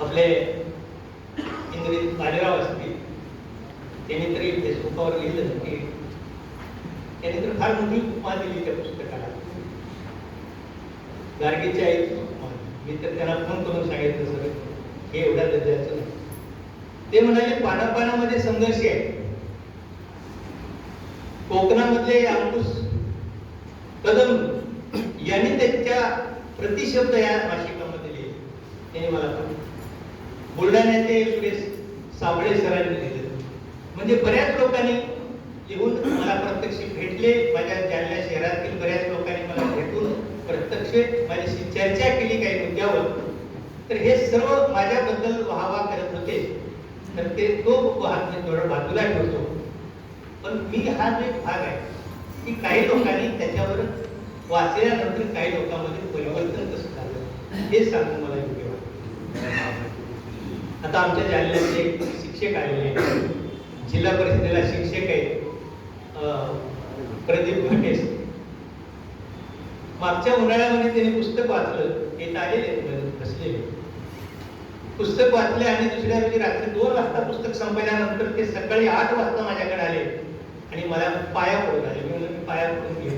आपले इंद्रित बाजीराव असतील त्यांनी तरी फेसबुकावर लिहिलं की त्यांनी तर फार मोठी उपमा दिली त्या पुस्तकाला गार्गीची आई उपमा. मी तर त्यांना फोन करून सांगितलं सर हे एवढ्या दर्जाचं नाही ते म्हणाले पानापानामध्ये संघर्ष आहे कोकणामधले अंकुश कदम यांनी त्यांच्या प्रतिशब्द या भाषिकामध्ये लिहिले. त्यांनी मला बुलढाण्याचे सुरेश साबळे सरांनी लिहिलं म्हणजे बऱ्याच लोकांनी लिहून मला प्रत्यक्ष भेटले माझ्या जालन्या शहरातील बऱ्याच लोकांनी मला भेटून प्रत्यक्ष माझ्याशी चर्चा केली काही मुद्द्यावर. तर हे सर्व माझ्याबद्दल व्हावा करत होते. तर ते तो वाद थोडं बाजूला ठेवतो. पण मी हा जो एक भाग आहे की काही लोकांनी त्याच्यावर वाचल्यानंतर काही लोकांमध्ये परिवर्तन कसं झालं हे सांगून मला योग्य वाटतं आता आमच्या जालन्याचे एक शिक्षक आलेले जिल्हा परिषदेला शिक्षक आहेत अं, प्रदीप घाटेस मागच्या उन्हाळ्यामध्ये त्यांनी पुस्तक वाचलं येत आलेले बसलेले पुस्तक वाचले आणि दुसऱ्या दिवशी रात्री दोन वाजता पुस्तक संपल्यानंतर ते सकाळी आठ वाजता माझ्याकडे आले आणि मला पाया पडून आले मी मी पाया पडून गेले.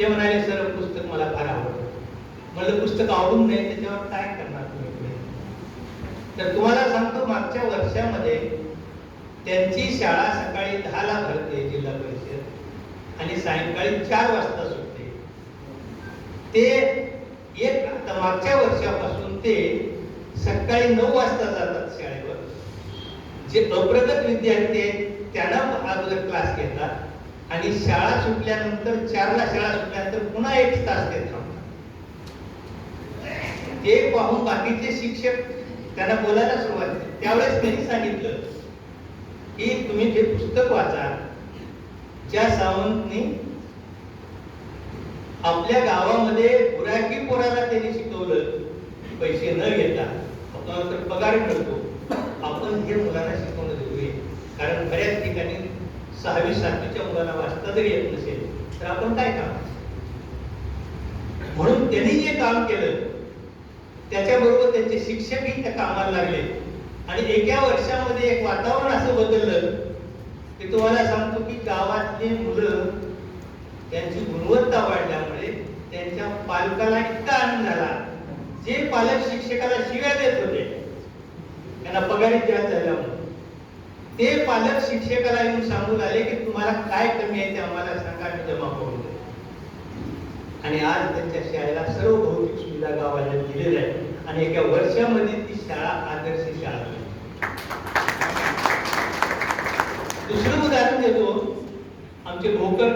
ते म्हणाले सर पुस्तक मला फार आवडतं. म्हणलं पुस्तक आवडून नाही त्याच्यावर काय करणार तुम्ही पुढे तर तुम्हाला सांगतो मागच्या वर्षामध्ये त्यांची शाळा सकाळी दहाला भरते जिल्हा परिषद आणि सायंकाळी चार वाजता सुटते. ते एक आता मागच्या वर्षापासून ते सकाळी नऊ वाजता जातात शाळेवर. जे अप्रगत विद्यार्थी आहेत त्यांना अगोदर क्लास घेतात आणि शाळा सुटल्यानंतर चारला शाळा सुटल्यानंतर पुन्हा एक तास ते थांबतात ते पाहून बाकीचे शिक्षक त्यांना बोलायला सुरुवात केली. त्यावेळेस त्यांनी सांगितलं की तुम्ही जे पुस्तक वाचा ज्या सावंतनी आपल्या गावामध्ये बुराकी पोराला त्यांनी शिकवलं पैसे न घेता आपण तर पगार मिळतो आपण हे मुलांना शिकवणं जरुरी आहे कारण बऱ्याच ठिकाणी सहावी सातवीच्या मुलाला वाचता जरी येत नसेल तर आपण काय काम? म्हणून त्यांनी जे काम केलं त्याच्याबरोबर त्यांचे शिक्षकही त्या कामाला लागले. आणि एका वर्षामध्ये एक वातावरण असं बदललं की तुम्हाला सांगतो की गावातली मुलं त्यांची गुणवत्ता वाढल्यामुळे त्यांच्या पालकाला इतका आनंद झाला. जे पालक शिक्षकाला शिव्या देत होते त्यांना पगारी जास्त झाल्यामुळे ते पालक शिक्षकाला येऊन सांगून आले की तुम्हाला काय कमी आहे ते आम्हाला सांगा मी जमा करून दे आणि आज त्यांच्या शाळेला सर्व भौतिक सुविधा गावाला दिलेल्या आहेत. आणि एका वर्षामध्ये ती शाळा आदर्श शाळा दुसरं उदाहरण देतो. आमचे भोकर